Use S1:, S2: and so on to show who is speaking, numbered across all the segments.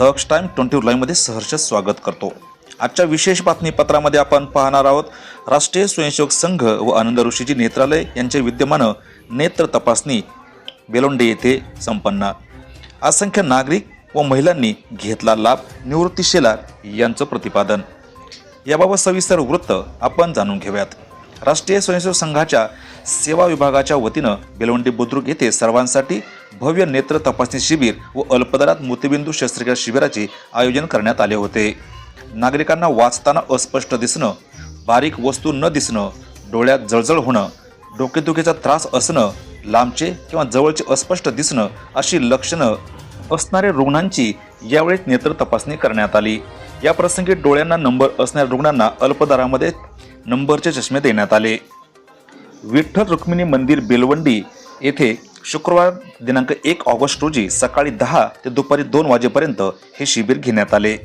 S1: थक्स time twenty लाईव्हमध्ये सहर्ष स्वागत करतो. आजच्या विशेष बातमीपत्रामध्ये आपण पाहणार आहोत राष्ट्रीय स्वयंसेवक संघ व आनंद ऋषीजी नेत्रालय यांचे विद्यमान नेत्र तपासणी बेलोंडे येथे संपन्न. असंख्य नागरिक व महिलांनी घेतला लाभ निवृत्ती शेलार यांचं प्रतिपादन. याबाबत सविस्तर वृत्त आपण जाणून घेऊयात. राष्ट्रीय स्वयंसेवक संघाच्या सेवा विभागाच्या वतीनं बेलवंडी बुद्रुक येथे सर्वांसाठी भव्य नेत्र तपासणी शिबिर व अल्पदरात मोतीबिंदू शस्त्रक्रिया शिबिराचे आयोजन करण्यात आले होते. नागरिकांना वाचताना अस्पष्ट दिसणं बारीक वस्तू न दिसणं डोळ्यात जळजळ होणं डोकेदुखीचा त्रास असणं लांबचे किंवा जवळचे अस्पष्ट दिसणं अशी लक्षणं असणाऱ्या रुग्णांची यावेळी नेत्र तपासणी करण्यात आली. या प्रसंगी डोळ्यांना नंबर असणाऱ्या रुग्णांना अल्पदरामध्ये नंबरचे चष्मे देण्यात आले. विठ्ठल रुक्मिणी मंदिर बेलवंडी येथे शुक्रवार दिनांक एक ऑगस्ट रोजी सकाळी दहा ते दुपारी दोन वाजेपर्यंत हे शिबिर घेण्यात आले.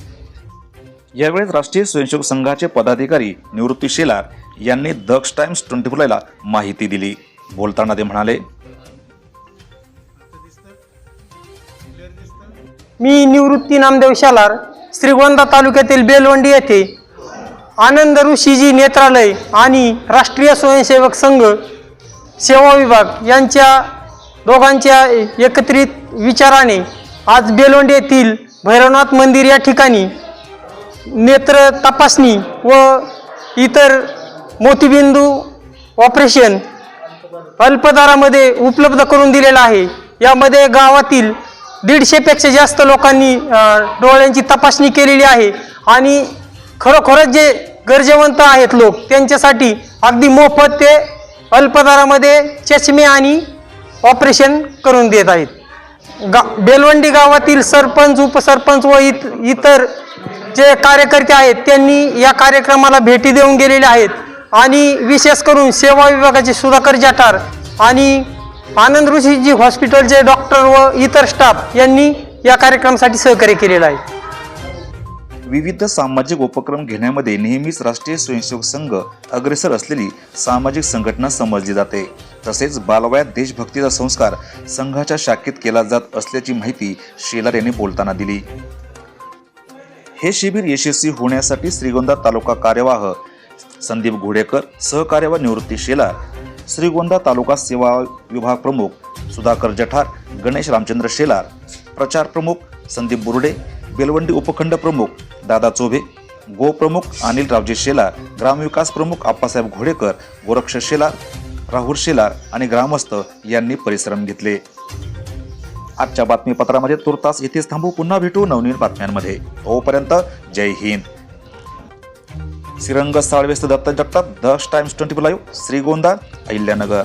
S1: यावेळेस राष्ट्रीय स्वयंसेवक संघाचे पदाधिकारी निवृत्ती शेलार यांनी दक्ष टाइम्स ट्वेंटी फोरला माहिती दिली. बोलताना ते म्हणाले
S2: मी निवृत्ती नामदेव शालार श्रीगोंदा तालुक्यातील बेलवंडी येथे आनंद ऋषीजी नेत्रालय आणि राष्ट्रीय स्वयंसेवक संघ सेवा विभाग यांच्या दोघांच्या एकत्रित विचाराने आज बेलोंड येथील भैरवनाथ मंदिर या ठिकाणी नेत्र तपासणी व इतर मोतीबिंदू ऑपरेशन अल्पदरामध्ये उपलब्ध करून दिलेलं आहे. यामध्ये गावातील दीडशेपेक्षा जास्त लोकांनी डोळ्यांची तपासणी केलेली आहे आणि खरोखरच जे गरजेवंत आहेत लोक त्यांच्यासाठी अगदी मोफत ते अल्पदरामध्ये चष्मे आणि ऑपरेशन करून देत आहेत. गा बेलवंडी गावातील सरपंच उपसरपंच व इत इतर जे कार्यकर्ते आहेत त्यांनी या कार्यक्रमाला भेटी देऊन गेलेले आहेत. आणि विशेष करून सेवा विभागाचे सुधाकर जाटार आणि आनंद ऋषीजी हॉस्पिटलचे डॉक्टर व इतर स्टाफ यांनी या कार्यक्रमासाठी सहकार्य केलेलं आहे.
S1: विविध सामाजिक उपक्रम घेण्यामध्ये नेहमीच राष्ट्रीय स्वयंसेवक संघ अग्रेसर असलेली सामाजिक संघटना समजली जाते. तसेच बालवयात देशभक्तीचा संस्कार संघाच्या शाखेत केला जात असल्याची माहिती शेलार यांनी बोलताना दिली. हे शिबिर यशस्वी होण्यासाठी श्रीगोंदा तालुका कार्यवाह संदीप घोडेकर सहकार्यवाह निवृत्ती शेलार श्रीगोंदा तालुका सेवा विभाग प्रमुख सुधाकर जठार गणेश रामचंद्र शेलार प्रचार प्रमुख संदीप बुर्डे बेलवंडी उपखंड प्रमुख दादा चोभे गोप्रमुख अनिल रावजी शेलार ग्रामविकास प्रमुख आप्पासाहेब घोडेकर गोरक्ष शेलार राहुल शेलार आणि ग्रामस्थ यांनी परिश्रम घेतले. आजच्या बातमीपत्रामध्ये तुर्तास इथेच थांबू. पुन्हा भेटू नवनवीन बातम्यांमध्ये. तोपर्यंत जय हिंद. Shrirang साळवेस्त Datt Jagtap the Times twenty live Shrigonda Ahilyanagar.